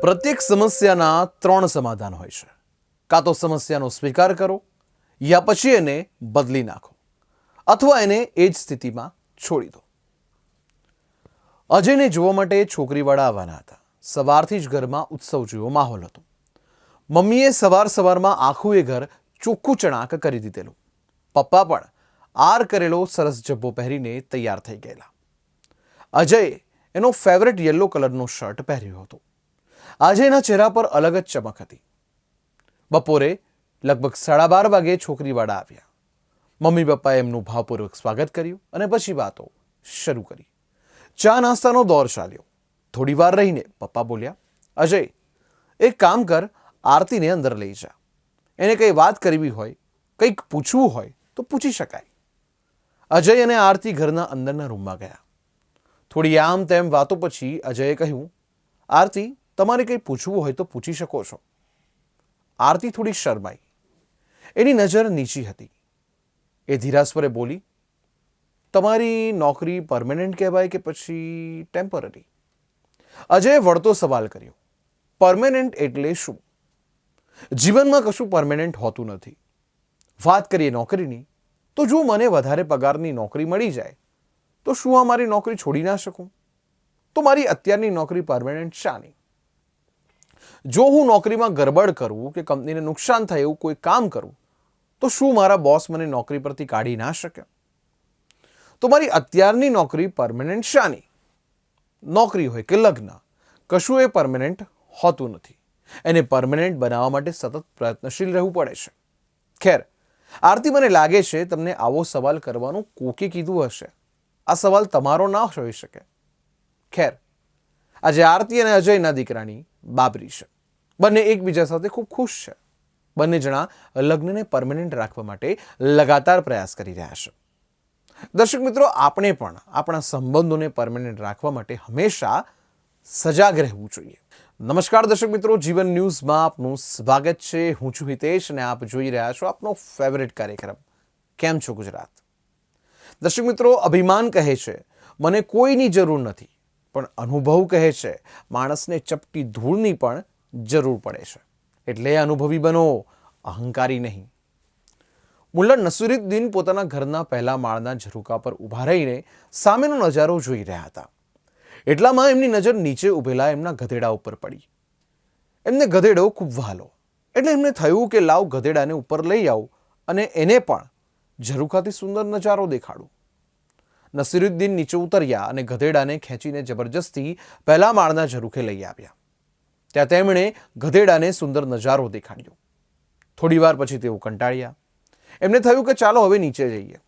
પ્રત્યેક સમસ્યાના ત્રણ સમાધાન હોય છે. કાં તો સમસ્યાનો સ્વીકાર કરો, યા પછી એને બદલી નાખો, અથવા એને એ જ સ્થિતિમાં છોડી દો. અજયને જોવા માટે છોકરીવાળા આવવાના હતા. સવારથી જ ઘરમાં ઉત્સવ જેવો માહોલ હતો. મમ્મીએ સવાર સવારમાં આખું એ ઘર ચોખ્ખું ચણાક કરી દીધેલું. પપ્પા પણ આર કરેલો સરસ જબ્બો પહેરીને તૈયાર થઈ ગયેલા. અજયે એનો ફેવરેટ યલો કલરનો શર્ટ પહેર્યો હતો. અજયના ચહેરા પર અલગ જ ચમક હતી. બપોરે લગભગ સાડા બાર વાગે છોકરીવાળા આવ્યા. મમ્મી પપ્પાએ એમનું ભાવપૂર્વક સ્વાગત કર્યું અને પછી વાતો શરૂ કરી. ચા નાસ્તાનો દોર ચાલ્યો. થોડી વાર રહીને પપ્પા બોલ્યા, અજય, એક કામ કર, આરતીને અંદર લઈ જા. એને કંઈ વાત કરવી હોય, કંઈક પૂછવું હોય, તો પૂછી શકાય. અજય અને આરતી ઘરના અંદરના રૂમમાં ગયા. થોડી આમ તેમ વાતો પછી અજયે કહ્યું, આરતી તમારે કંઈ પૂછવું હોય તો પૂછી શકો છો. આરતી થોડી શરમાઈ. એની નજર નીચી હતી. એ ધીરાસ્વરે બોલી, તમારી નોકરી પરમેનન્ટ કહેવાય કે પછી ટેમ્પરરી અજયે વળતો સવાલ કર્યો પરમેનન્ટ એટલે શું? જીવનમાં કશું પરમેનન્ટ હોતું નથી. વાત કરીએ નોકરીની, તો જો મને વધારે પગારની નોકરી મળી જાય, તો શું આ મારી નોકરી છોડી ના શકું? તો મારી અત્યારની નોકરી પરમેનન્ટ શાની? જો હું નોકરીમાં ગરબડ કરું કે કંપનીને નુકસાન થાય એવું કોઈ કામ કરું, તો શું મારા બોસ મને નોકરી પરથી કાઢી ના શકે? તો મારી અત્યારની નોકરી પરમેનન્ટ શાની? નોકરી હોય કે લગ્ન, કશું એ પરમેનન્ટ હોતું નથી. એને પરમેનન્ટ બનાવવા માટે સતત પ્રયત્નશીલ રહેવું પડે છે. ખેર, આરતી મને લાગે છે તમને આવો સવાલ કરવાનું કોકે કીધું હશે. આ સવાલ તમારો ના હોઈ શકે. ખેર આજે આરતી અને અજયના દીકરાની બાબરી છે. બંને એકબીજા સાથે ખૂબ ખુશ છે. બંને જણા લગ્નને પરમેનન્ટ રાખવા માટે લગાતાર પ્રયાસ કરી રહ્યા છે. દર્શક મિત્રો, આપણે પણ આપણા સંબંધોને પરમેનન્ટ રાખવા માટે હંમેશા સજાગ રહેવું જોઈએ. નમસ્કાર દર્શક મિત્રો, જીવન ન્યૂઝમાં આપનું સ્વાગત છે. હું છું હિતેશ અને આપ જોઈ રહ્યા છો આપનો ફેવરેટ કાર્યક્રમ. કેમ છો ગુજરાત? દર્શક મિત્રો, અભિમાન કહે છે, મને કોઈની જરૂર નથી. પણ અનુભવ કહે છે, માણસને ચપટી ધૂળની પણ જરૂર પડે છે. એટલે અનુભવી બનો, અહંકારી નહીં. મુલ્લા નસુરુદ્દીન પોતાના ઘરના પહેલા માળના ઝરૂકા પર ઊભા રહીને સામેનો નજારો જોઈ રહ્યા હતા. એટલામાં એમની નજર નીચે ઊભેલા એમના ગધેડા ઉપર પડી. એમને ગધેડો ખૂબ વહાલો. એટલે એમને થયું કે લાવ ગધેડાને ઉપર લઈ આવું અને એને પણ ઝરૂખાથી સુંદર નજારો દેખાડું. નસીરુદ્દીન નીચે ઉતર્યા અને ગધેડાને ખેંચીને જબરજસ્તી પહેલા માળના ઝરૂખે લઈ આવ્યા. ત્યાં તેમણે ગધેડાને સુંદર નજારો દેખાડ્યો. થોડી વાર પછી તેઓ કંટાળ્યા. એમને થયું કે ચાલો હવે નીચે જઈએ.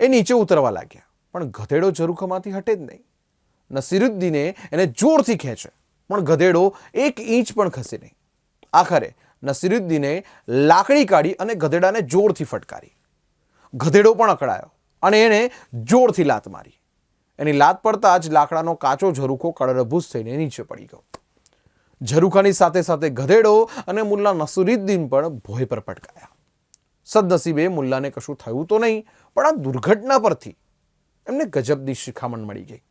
એ નીચે ઉતરવા લાગ્યા, પણ ગધેડો ઝરૂખામાંથી હટે જ નહીં. નસીરુદ્દીને એને જોરથી ખેંચે, પણ ગધેડો એક ઇંચ પણ ખસે નહીં. આખરે નસીરુદ્દીને લાકડી કાઢી અને ગધેડાને જોરથી ફટકારી. ગધેડો પણ અકળાયો. અને એણે જોરથી લાત મારી. એની લાત પડતા જ લાકડાનો કાચો ઝરૂખો કળરભૂસ થઈને નીચે પડી ગયો. ઝરૂખાની સાથે સાથે ગધેડો અને મુલ્લા નસરુદ્દીન પણ ભોય પર પટકાયા. સદનસીબે મુલ્લાને કશું થયું તો નહીં, પણ આ દુર્ઘટના પરથી એમને ગજબની શિખામણ મળી ગઈ.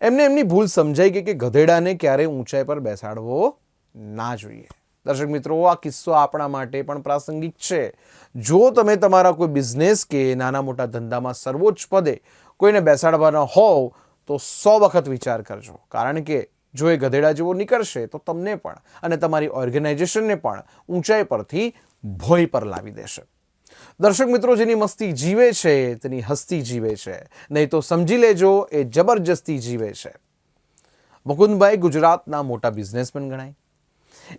એમને એમની ભૂલ સમજાઈ ગઈ કે ગધેડાને ક્યારેય ઊંચાઈ પર બેસાડવો ના જોઈએ. દર્શક મિત્રો, આ કિસ્સો આપણા માટે પણ પ્રાસંગિક છે. જો તમે તમારા કોઈ બિઝનેસ કે નાના મોટા ધંધામાં સર્વોચ્ચ પદે કોઈને બેસાડવાના હોવ, તો સો વખત વિચાર કરજો. કારણ કે જો એ ગધેડા જેવો નીકળશે, તો તમને પણ અને તમારી ઓર્ગેનાઇઝેશનને પણ ઊંચાઈ પરથી ભોય પર લાવી દેશે. દર્શક મિત્રો, જેની મસ્તી જીવે છે, તેની હસ્તી જીવે છે. નહીં તો સમજી લેજો, એ જબરજસ્તી જીવે છે. મુકુંદભાઈ ગુજરાતના મોટા બિઝનેસમેન ગણાય.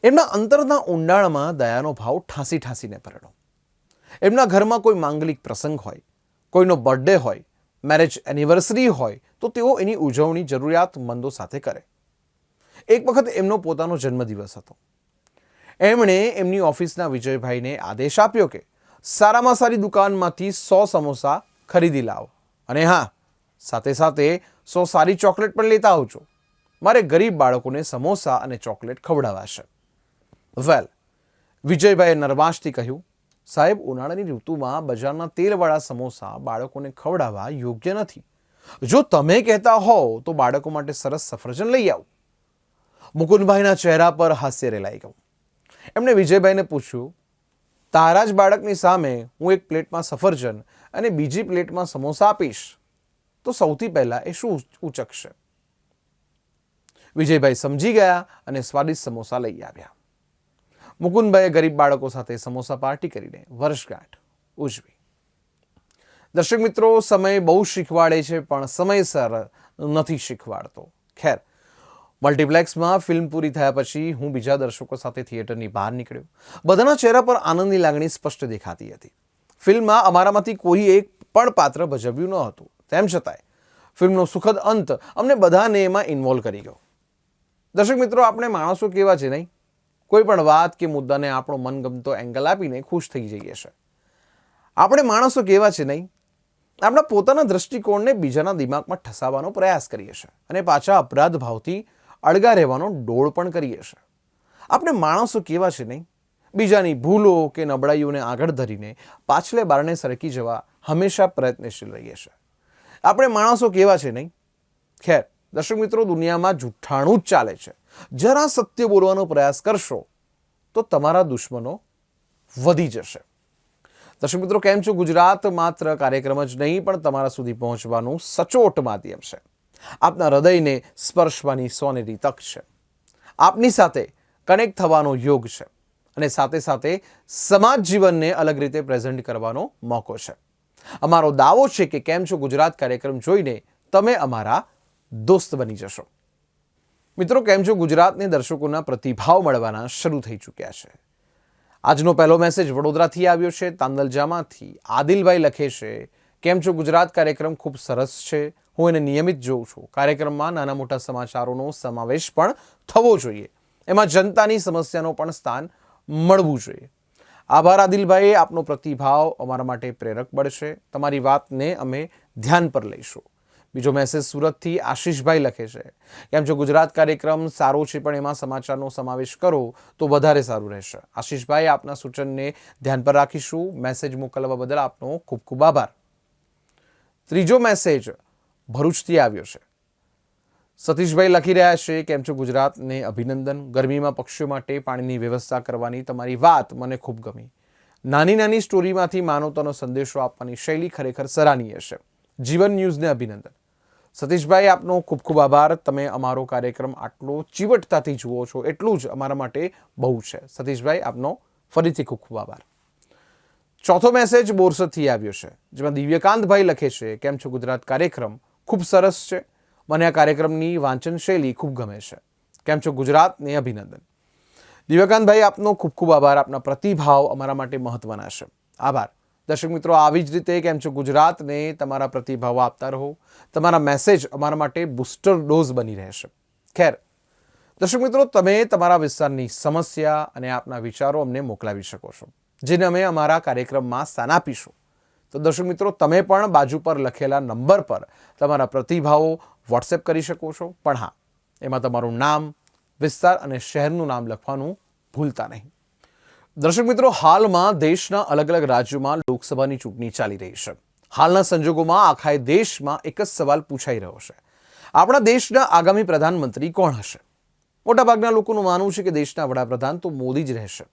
એમના અંતરના ઊંડાણમાં દયાનો ભાવ ઠાંસી ઠાંસીને પરણો. એમના ઘરમાં કોઈ માંગલિક પ્રસંગ હોય, કોઈનો બર્થડે હોય મેરેજ એનિવર્સરી હોય, તો તેઓ એની ઉજવણી જરૂરિયાતમંદો સાથે કરે. એક વખત એમનો પોતાનો જન્મદિવસ હતો. એમણે એમની ઓફિસના વિજયભાઈને આદેશ આપ્યો કે, સારામાં સારી દુકાનમાંથી સો સમોસા ખરીદી લાવો. અને હા, સાથે સાથે સો સારી ચોકલેટ પણ લેતા આવજો. મારે ગરીબ બાળકોને સમોસા અને ચોકલેટ ખવડાવાશે વેલ, વિજયભાઈએ નરવાશથી કહ્યું, સાહેબ, ઉનાળાની ઋતુમાં બજારના તેલવાળા સમોસા બાળકોને ખવડાવવા યોગ્ય નથી. જો તમે કહેતા હોવ તો બાળકો માટે સરસ સફરજન લઈ આવો. મુકુંદભાઈના ચહેરા પર હાસ્ય રેલાઈ ગયું. એમણે વિજયભાઈને પૂછ્યું, તારા જ બાળકની સામે હું એક પ્લેટમાં સફરજન અને બીજી પ્લેટમાં સમોસા આપીશ. તો સૌથી પહેલાં એ શું ઉચકશે? વિજયભાઈ સમજી ગયા અને સ્વાદિષ્ટ સમોસા લઈ આવ્યા. મુકુંદભાઈએ ગરીબ બાળકો સાથે સમોસા પાર્ટી કરીને વર્ષગાંઠ ઉજવી. દર્શક મિત્રો, સમય બહુ શીખવાડે છે, પણ સમયસર નથી શીખવાડતો. ખેર, મલ્ટીપ્લેક્સમાં ફિલ્મ પૂરી થયા પછી હું બીજા દર્શકો સાથે થિયેટરની બહાર નીકળ્યો. બધાના ચહેરા પર આનંદની લાગણી સ્પષ્ટ દેખાતી હતી. ફિલ્મમાં અમારામાંથી કોઈ એક પણ પાત્ર ભજવ્યું ન હતું. તેમ છતાંય, ફિલ્મનો સુખદ અંત અમને બધાને એમાં ઇન્વોલ્વ કરી ગયો. દર્શક મિત્રો, આપણે માણસો કેવા છે નહીં? કોઈ પણ વાત કે મુદ્દાને આપણો મનગમતો એંગલ આપીને ખુશ થઈ જઈએ છે આપણે માણસો કેવા છે નહીં? આપણા પોતાના દ્રષ્ટિકોણને બીજાના દિમાગમાં ઠસાવવાનો પ્રયાસ કરીએ છીએ અને પાછા અપરાધ ભાવથી અળગા રહેવાનો ડોળ પણ કરીએ છીએ. આપણે માણસો કેવા છે નહીં? બીજાની ભૂલો કે નબળાઈઓને આગળ ધરીને પાછલે બારણે સરકી જવા હંમેશા પ્રયત્નશીલ રહીએ છીએ. આપણે માણસો કેવા છે નહીં? ખેર દર્શક મિત્રો, દુનિયામાં જુઠ્ઠાણું જ ચાલે છે. જરા સત્ય બોલવાનો પ્રયાસ કરશો, તો તમારા દુશ્મનો વધી જશે. દર્શક મિત્રો, કેમ છો? ગુજરાત માત્ર કાર્યક્રમ જ નહીં, પણ તમારા સુધી પહોંચવાનું સચોટ માધ્યમ છે. આપના હૃદયને સ્પર્શવાની સોનેરી તક છે. આપની સાથે કનેક્ટ થવાનો યોગ છે અને સાથે સાથે સમાજ જીવનને અલગ રીતે પ્રેઝન્ટ કરવાનો મોકો છે. અમારો દાવો છે કે કેમ છો? ગુજરાત કાર્યક્રમ જોઈને તમે અમારા દોસ્ત બની જશો. મિત્રો, કેમ છો? ગુજરાતને દર્શકોના પ્રતિભાવ મળવાના શરૂ થઈ ચૂક્યા છે. આજનો પહેલો મેસેજ વડોદરાથી આવ્યો છે, તાંદલજામાંથી આદિલભાઈ લખે છે, કેમ છો? ગુજરાત કાર્યક્રમ ખૂબ સરસ છે. હું એને નિયમિત જોઉં છું. કાર્યક્રમમાં નાના મોટા સમાચારોનો સમાવેશ પણ થવો જોઈએ. એમાં જનતાની સમસ્યાનો પણ સ્થાન મળવું જોઈએ. આભાર આદિલભાઈ આપનો પ્રતિભાવ અમારા માટે પ્રેરક બળશે તમારી વાતને અમે ધ્યાન પર લઈશું. બીજો મેસેજ સુરતથી આશીષભાઈ લખે છે. કેમ છો, ગુજરાત કાર્યક્રમ સારો છે, પણ એમાં સમાચારનો સમાવેશ કરો તો વધારે સારું રહેશે. આશીષભાઈ, આપના સૂચનને ધ્યાન પર રાખીશું. મેસેજ મોકલવા બદલ આપનો ખૂબ ખૂબ આભાર. ત્રીજો મેસેજ ભરૂચથી આવ્યો છે. સતીશભાઈ લખી રહ્યા છે, કેમ છો, ગુજરાતને અભિનંદન. ગરમીમાં પક્ષીઓ માટે પાણીની વ્યવસ્થા કરવાની તમારી વાત મને ખૂબ ગમી. નાની નાની સ્ટોરીમાંથી માનવતાનો સંદેશો આપવાની શૈલી ખરેખર સરાહનીય છે. જીવન ન્યૂઝને અભિનંદન. સતીશભાઈ, આપનો ખૂબ ખૂબ આભાર. તમે અમારો કાર્યક્રમ આટલો ચીવટતાથી જુઓ છો, એટલું જ અમારા માટે બહુ છે. સતીશભાઈ, આપનો ફરીથી ખૂબ ખૂબ આભાર. ચોથો મેસેજ બોરસદથી આવ્યો છે, જેમાં દિવ્યકાંતભાઈ લખે છે, કેમ છો ગુજરાત કાર્યક્રમ? ખૂબ સરસ છે. મને આ કાર્યક્રમની વાંચન શૈલી ખૂબ ગમે છે. કેમ છો ગુજરાતને અભિનંદન. દિવ્યકાંતભાઈ, આપનો ખૂબ ખૂબ આભાર. આપના પ્રતિભાવ અમારા માટે મહત્વના છે. આભાર. દર્શક મિત્રો, આવી જ રીતે કેમ છો ગુજરાતને તમારા પ્રતિભાવ આપતા રહો. તમારા મેસેજ અમારા માટે બુસ્ટર ડોઝ બની રહેશે. ખેર. દર્શક મિત્રો, તમે તમારા વિસ્તારની સમસ્યા અને આપના વિચારો અમને મોકલાવી શકો છો, જેને અમે અમારા કાર્યક્રમમાં સ્થાન આપીશું. તો દર્શક મિત્રો, તમે પણ બાજુ પર લખેલા નંબર પર તમારા પ્રતિભાવો વોટ્સએપ કરી શકો છો. પણ હા, એમાં તમારું નામ, વિસ્તાર અને શહેરનું નામ લખવાનું ભૂલતા નહીં. દર્શક મિત્રો, હાલમાં દેશના અલગ અલગ રાજ્યોમાં લોકસભાની ચૂંટણી ચાલી રહી છે. હાલના સંજોગોમાં આખા દેશમાં એક જ સવાલ પૂછાઈ રહ્યો છે. આપણા દેશના આગામી પ્રધાનમંત્રી કોણ હશે? મોટાભાગના લોકોનું માનવું છે કે દેશના વડાપ્રધાન તો મોદી જ રહેશે.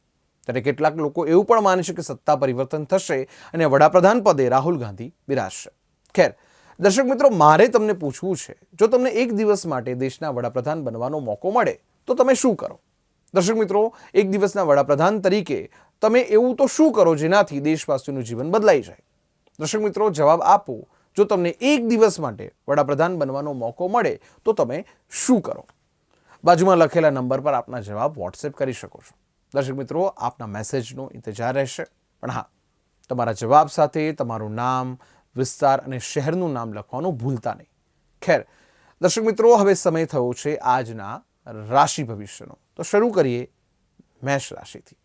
ત્યારે કેટલાક લોકો એવું પણ માને છે કે સત્તા પરિવર્તન થશે અને વડાપ્રધાન પદે રાહુલ ગાંધી બિરાજશે. ખેર, દર્શક મિત્રો, મારે તમને પૂછવું છે, જો તમને એક દિવસ માટે દેશના વડાપ્રધાન બનવાનો મોકો મળે, તો તમે શું કરો? દર્શક મિત્રો, એક દિવસના વડાપ્રધાન તરીકે તમે એવું તો શું કરો જેનાથી દેશવાસીઓનું જીવન બદલાઈ જાય? દર્શક મિત્રો, જવાબ આપો. જો તમને એક દિવસ માટે વડાપ્રધાન બનવાનો મોકો મળે, તો તમે શું કરો? બાજુમાં લખેલા નંબર પર આપના જવાબ વોટ્સએપ કરી શકો છો. દર્શક મિત્રો, આપના મેસેજનો ઇંતજાર રહેશે. પણ હા, તમારા જવાબ સાથે તમારું નામ, વિસ્તાર અને શહેરનું નામ લખવાનું ભૂલતા નહીં. ખેર, દર્શક મિત્રો, હવે સમય થયો છે આજના રાશિ ભવિષ્યનો. તો શરૂ કરીએ મેષ રાશિથી.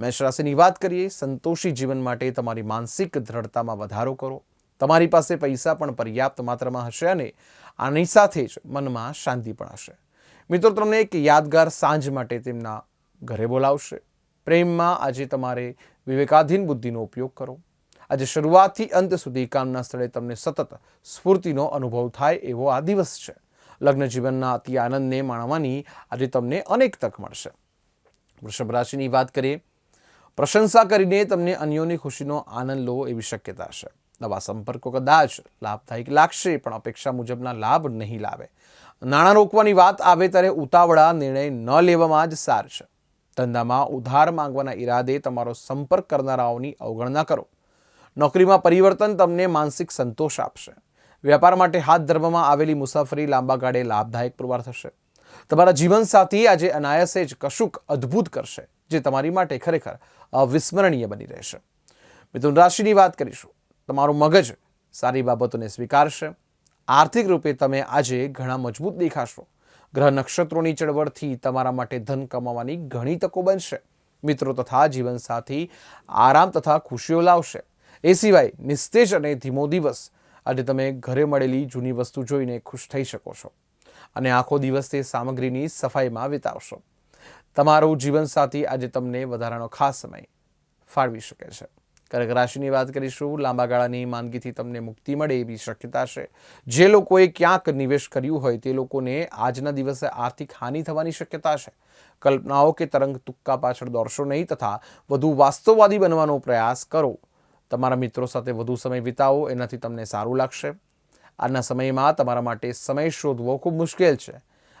મેષ રાશિની વાત કરીએ, સંતોષી જીવન માટે તમારી માનસિક દ્રઢતામાં વધારો કરો. તમારી પાસે પૈસા પણ પર્યાપ્ત માત્રામાં હશે અને આની સાથે જ મનમાં શાંતિ પણ હશે. મિત્રો, તમને એક યાદગાર સાંજ માટે તેમના ઘરે બોલાવશે. પ્રેમમાં આજે તમારે વિવેકાધીન બુદ્ધિનો ઉપયોગ કરો. આજે શરૂઆતથી અંત સુધી કામના સ્થળે તમને સતત સ્ફૂર્તિનો અનુભવ થાય એવો આ દિવસ છે. લગ્ન જીવનના અતિ આનંદને માણવાની આજે તમને અનેક તક મળશે. વૃષભ રાશિની વાત કરીએ, પ્રશંસા કરીને તમને અન્યોની ખુશીનો આનંદ લો એવી શક્યતા છે. નવા સંપર્કો કદાચ લાભદાયક લાગશે, પણ અપેક્ષા મુજબના લાભ નહીં લાવે. નાણાં રોકવાની વાત આવે ત્યારે ઉતાવળા નિર્ણય ન લેવામાં જ સાર છે. ધંધામાં ઉધાર માંગવાના ઈરાદે તમારો સંપર્ક કરનારાઓની અવગણના કરો. નોકરીમાં પરિવર્તન તમને માનસિક સંતોષ આપશે. વ્યાપાર માટે હાથ ધરવામાં આવેલી મુસાફરી લાંબા ગાળે લાભદાયક પુરવાર થશે. તમારા જીવનસાથી આજે અનાયાસે જ કશુંક અદ્ભુત કરશે, જે તમારી માટે ખરેખર અવિસ્મરણીય બની રહેશે. મિથુન રાશિની વાત કરીશું. તમારું મગજ સારી બાબતોને સ્વીકારશે. આર્થિક રૂપે તમે આજે ઘણા મજબૂત દેખાશો. ગ્રહ નક્ષત્રોની ચળવળથી તમારા માટે ધન કમાવાની ઘણી તકો બનશે. મિત્રો તથા જીવનસાથી આરામ તથા ખુશીઓ લાવશે. એ સિવાય નિસ્તેજ અને ધીમો દિવસ આજે તમે ઘરે મળેલી જૂની વસ્તુ જોઈને ખુશ થઈ શકો છો અને આખો દિવસ તે સામગ્રીની સફાઈમાં વિતાવશો. તમારું જીવનસાથી આજે તમને વધારાનો ખાસ સમય ફાળવી શકે છે. કર્ક રાશિની વાત કરીશું, લાંબા ગાળાની માંદગીથી તમને મુક્તિ મળે એવી શક્યતા છે. જે લોકોએ ક્યાંક નિવેશ કર્યું હોય તે લોકોને આજના દિવસે આર્થિક હાનિ થવાની શક્યતા છે. કલ્પનાઓ કે તરંગ તુક્કા પાછળ દોડશો નહીં તથા વધુ વાસ્તવવાદી બનવાનો પ્રયાસ કરો. તમારા મિત્રો સાથે વધુ સમય વિતાવો, એનાથી તમને સારું લાગશે. આજના સમયમાં તમારા માટે સમય શોધવો ખૂબ મુશ્કેલ છે.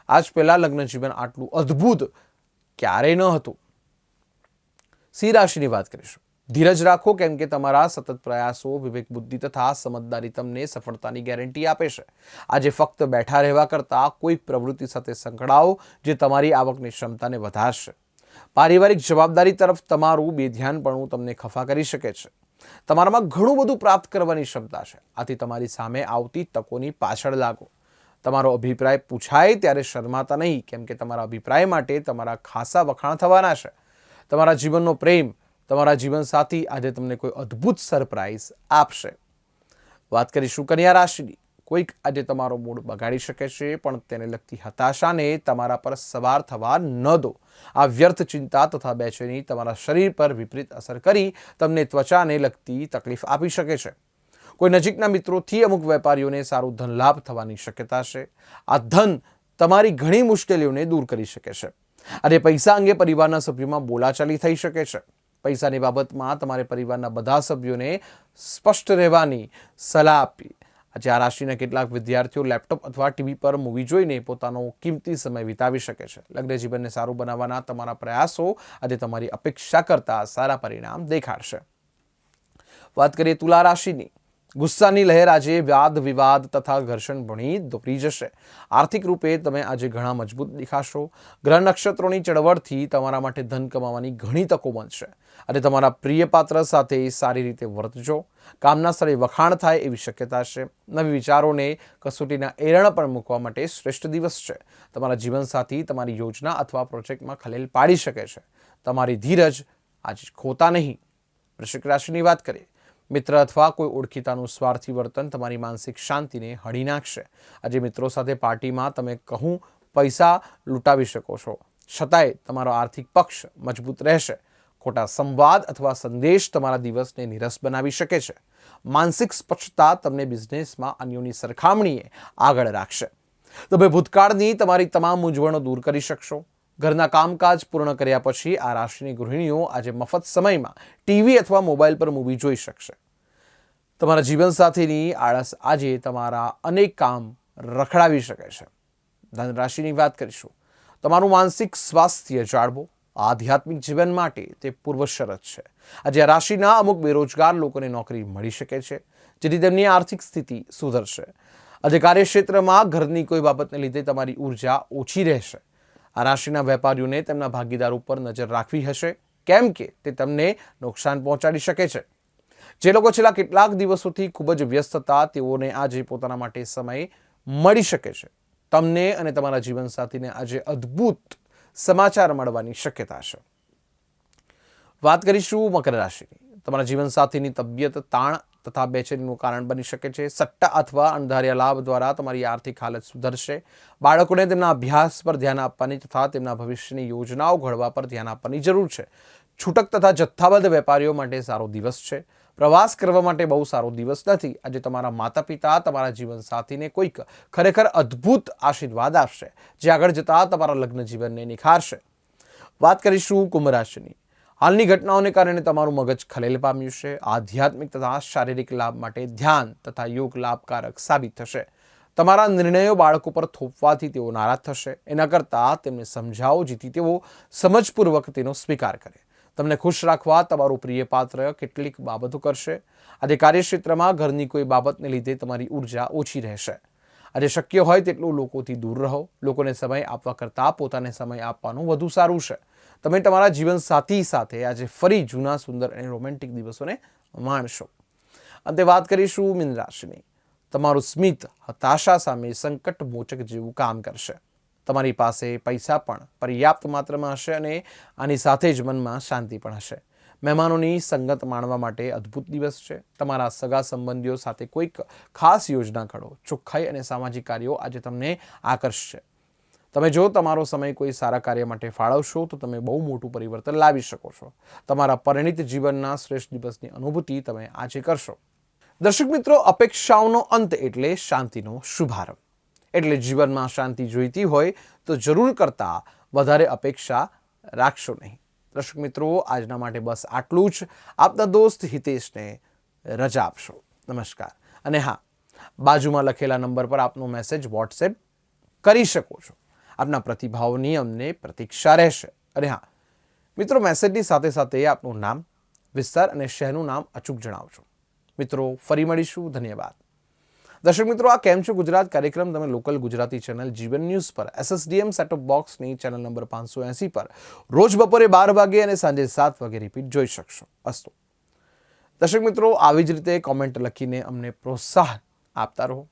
આજ પહેલાં લગ્ન જીવન આટલું અદ્ભુત ક્યારેય ન હતું. સિંહ રાશિની વાત કરીશું. ધીરજ રાખો કેમ કે તમારા સતત પ્રયાસો, વિવેક બુદ્ધિ તથા સમજદારી તમને સફળતાની ગેરંટી આપે છે. આજે ફક્ત બેઠા રહેવા કરતાં કોઈક પ્રવૃત્તિ સાથે સંકળાવો જે તમારી આવકની ક્ષમતાને વધારશે. પારિવારિક જવાબદારી તરફ તમારું બેધ્યાનપણું તમને ખફા કરી શકે છે. તમારામાં ઘણું બધું પ્રાપ્ત કરવાની ક્ષમતા છે. આથી તમારી સામે આવતી તકોની પાછળ લાગો. તમારો અભિપ્રાય પૂછાય ત્યારે શરમાતા નહીં, કેમ કે તમારા અભિપ્રાય માટે તમારા ખાસા વખાણ થવાના છે. તમારા જીવનનો પ્રેમ, તમારા જીવનસાથી આજે તમને કોઈ અદ્ભુત સરપ્રાઈઝ આપશે. વાત કરીશું કન્યા રાશિની. કોઈક આજે તમારો મૂડ બગાડી શકે છે, પણ તેને લગતી હતાશાને તમારા પર સવાર થવા ન દો. આ વ્યર્થ ચિંતા તથા બેચેની તમારા શરીર પર વિપરીત અસર કરી તમને ત્વચાને લગતી તકલીફ આપી શકે છે. કોઈ નજીકના મિત્રોથી અમુક વેપારીઓને સારું ધન લાભ થવાની શક્યતા છે. આ ધન તમારી ઘણી મુશ્કેલીઓને દૂર કરી શકે છે. અને પૈસા અંગે પરિવારના સભ્યોમાં બોલાચાલી થઈ શકે છે. પૈસાની બાબતમાં તમારે પરિવારના બધા સભ્યોને સ્પષ્ટ રહેવાની સલાહ આપી આજે આ રાશિના કેટલાક વિદ્યાર્થીઓ લેપટોપ અથવા ટીવી પર મૂવી જોઈને પોતાનો કિંમતી સમય વિતાવી શકે છે. લગ્ન જીવનને સારું બનાવવાના તમારા પ્રયાસો આજે તમારી અપેક્ષા કરતાં સારા પરિણામ દેખાડશે. વાત કરીએ તુલા રાશિની. ગુસ્સાની લહેર આજે વાદ, વિવાદ તથા ઘર્ષણ ભણી દોરી જશે. આર્થિક રૂપે તમે આજે ઘણા મજબૂત દેખાશો. ગ્રહ નક્ષત્રોની ચળવળથી તમારા માટે ધન કમાવાની ઘણી તકો બનશે અને તમારા પ્રિય પાત્ર સાથે સારી રીતે વર્તજો. કામના સ્થળે વખાણ થાય એવી શક્યતા છે. નવી વિચારોને કસોટીના એરણ પણ મૂકવા માટે શ્રેષ્ઠ દિવસ છે. તમારા જીવનસાથી તમારી યોજના અથવા પ્રોજેક્ટમાં ખલેલ પાડી શકે છે. તમારી ધીરજ આજે ખોતા નહીં. વૃશ્ચિક રાશિની વાત કરીએ. મિત્ર અથવા કોઈ ઓળખીતાનું સ્વાર્થી વર્તન તમારી માનસિક શાંતિને હળી નાખશે. આજે મિત્રો સાથે પાર્ટીમાં તમે કહું પૈસા લૂંટાવી શકો છો. છતાંય તમારો આર્થિક પક્ષ મજબૂત રહેશે. ખોટા સંવાદ અથવા સંદેશ તમારા દિવસને નિરસ બનાવી શકે છે. માનસિક સ્પષ્ટતા તમને બિઝનેસમાં અન્યોની સરખામણીએ આગળ રાખશે. તમે ભૂતકાળની તમારી તમામ મૂંઝવણો દૂર કરી શકશો. ઘરના કામકાજ પૂર્ણ કર્યા પછી આ રાશિની ગૃહિણીઓ આજે મફત સમયમાં ટીવી અથવા મોબાઈલ પર મૂવી જોઈ શકશે. તમારા જીવનસાથીની આળસ આજે તમારા અનેક કામ રખડાવી શકે છે. ધન રાશિની વાત કરીશું. તમારું માનસિક સ્વાસ્થ્ય જાળવો. આધ્યાત્મિક જીવન માટે તે પૂર્વ શરત છે. આજે રાશિના અમુક બેરોજગાર લોકોને નોકરી મળી શકે છે, જેથી તેમની આર્થિક સ્થિતિ સુધરશે. આજે કાર્યક્ષેત્રમાં ઘરની કોઈ બાબતને લીધે તમારી ઊર્જા ઓછી રહેશે. આ રાશિના વેપારીઓને તેમના ભાગીદાર ઉપર નજર રાખવી હશે. કેમ કે તે તમને નુકસાન પહોંચાડી શકે છે. જે લોકો છેલ્લા કેટલાક દિવસોથી ખૂબ જ વ્યસ્ત હતા, તેઓને આજે પોતાના માટે સમય મળી શકે છે. તમને અને તમારા જીવનસાથીને આજે અદ્ભુત સમાચાર મળવાની શક્યતા છે. વાત કરીશું મકર રાશિની. તમારા જીવનસાથીની તબિયત તાણ તથા બેચેનીનું કારણ બની શકે છે. સટ્ટા અથવા અણધાર્યા લાભ દ્વારા તમારી આર્થિક હાલત સુધરશે. બાળકોને તેમના અભ્યાસ પર ધ્યાન આપવાની તથા તેમના ભવિષ્યની યોજનાઓ ઘડવા પર ધ્યાન આપવાની જરૂર છે. છૂટક તથા જથ્થાબદ્ધ વેપારીઓ માટે સારો દિવસ છે. પ્રવાસ કરવા માટે બહુ સારો દિવસ નથી. આજે તમારા માતા પિતા તમારા જીવનસાથીને કોઈક ખરેખર અદ્ભુત આશીર્વાદ આપશે. જે આગળ જતાં તમારા લગ્ન જીવનને નિખારશે. વાત કરીશું કુંભ રાશિની હાલની ઘટનાઓને કારણે તમારું મગજ ખલેલ પામ્યું છે. આધ્યાત્મિક તથા શારીરિક લાભ માટે ધ્યાન તથા યોગ લાભકારક સાબિત થશે. તમારા નિર્ણયો બાળકો પર થોપવાથી તેઓ નારાજ થશે. એના કરતાં તેમને સમજાવો જેથી તેઓ સમજપૂર્વક તેનો સ્વીકાર કરે. તમને ખુશ રાખવા તમારું પ્રિય પાત્ર કેટલીક બાબતો કરશે. આજે કાર્યક્ષેત્રમાં ઘરની કોઈ બાબતને લીધે તમારી ઊર્જા ઓછી રહેશે. આજે શક્ય હોય તેટલું લોકોથી દૂર રહો. લોકોને સમય આપવા કરતાં પોતાને સમય આપવાનું વધુ સારું છે. તમે તમારા જીવનસાથી સાથે આજે ફરી જૂના સુંદર અને રોમેન્ટિક દિવસોને માણશો. અંતે વાત કરીશું મીન તમારું સ્મિત હતાશા સામે સંકટ મોચક જેવું કામ કરશે. તમારી પાસે પૈસા પણ પર્યાપ્ત માત્રામાં હશે અને આની સાથે જ મનમાં શાંતિ પણ હશે. મહેમાનોની સંગત માણવા માટે અદ્ભુત દિવસ છે. તમારા સગા સંબંધીઓ સાથે કોઈક ખાસ યોજના ઘડો, ચોખ્ખાઈ અને સામાજિક કાર્યો આજે તમને આકર્ષશે. તમે જો તમારો સમય કોઈ સારા કાર્ય માટે ફાળવશો, તો તમે બહુ મોટું પરિવર્તન લાવી શકો છો. તમારા પરિણિત જીવનના શ્રેષ્ઠ દિવસની અનુભૂતિ તમે આજે કરશો. દર્શક મિત્રો, અપેક્ષાઓનો અંત એટલે શાંતિનો શુભારંભ. એટલે જીવનમાં શાંતિ જોઈતી હોય તો જરૂર કરતાં વધારે અપેક્ષા રાખશો નહીં. દર્શક મિત્રો, આજના માટે બસ આટલું જ. આપના દોસ્ત હિતેશને રજા આપશો. નમસ્કાર. અને હા, બાજુમાં લખેલા નંબર પર આપનો મેસેજ વોટ્સએપ કરી શકો છો. આપના પ્રતિભાવની અમને પ્રતીક્ષા રહેશે. અને હા, મિત્રો મેસેજની સાથે સાથે આપનું નામ, વિસ્તાર અને શહેરનું નામ અચૂક જણાવજો. મિત્રો, ફરી મળીશું. ધન્યવાદ. દર્શક મિત્રો, આ કેમ છો? ગુજરાત કાર્યક્રમ, તમે local Gujarati channel Jeevan news પર એસએસડીએમ સેટઅપ બોક્સની ચેનલ નંબર પાંચસો એંસી પર રોજ બપોરે બાર વાગે અને સાંજે સાત વાગે રિપીટ જોઈ શકશો. અસ્તુ. દર્શક મિત્રો, આવી જ રીતે કોમેન્ટ લખીને અમને પ્રોત્સાહન આપતા રહો.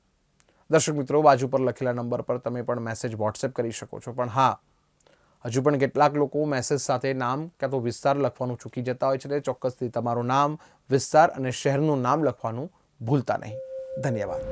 દર્શક મિત્રો, બાજુ પર લખેલા નંબર પર તમે પણ મેસેજ વોટ્સએપ કરી શકો છો. પણ હા, હજુ પણ કેટલાક લોકો મેસેજ સાથે નામ કાં તો વિસ્તાર લખવાનું ચૂકી જતા હોય છે ચોક્કસથી તમારું નામ, વિસ્તાર અને શહેરનું નામ લખવાનું ભૂલતા નહીં. ધન્યવાદ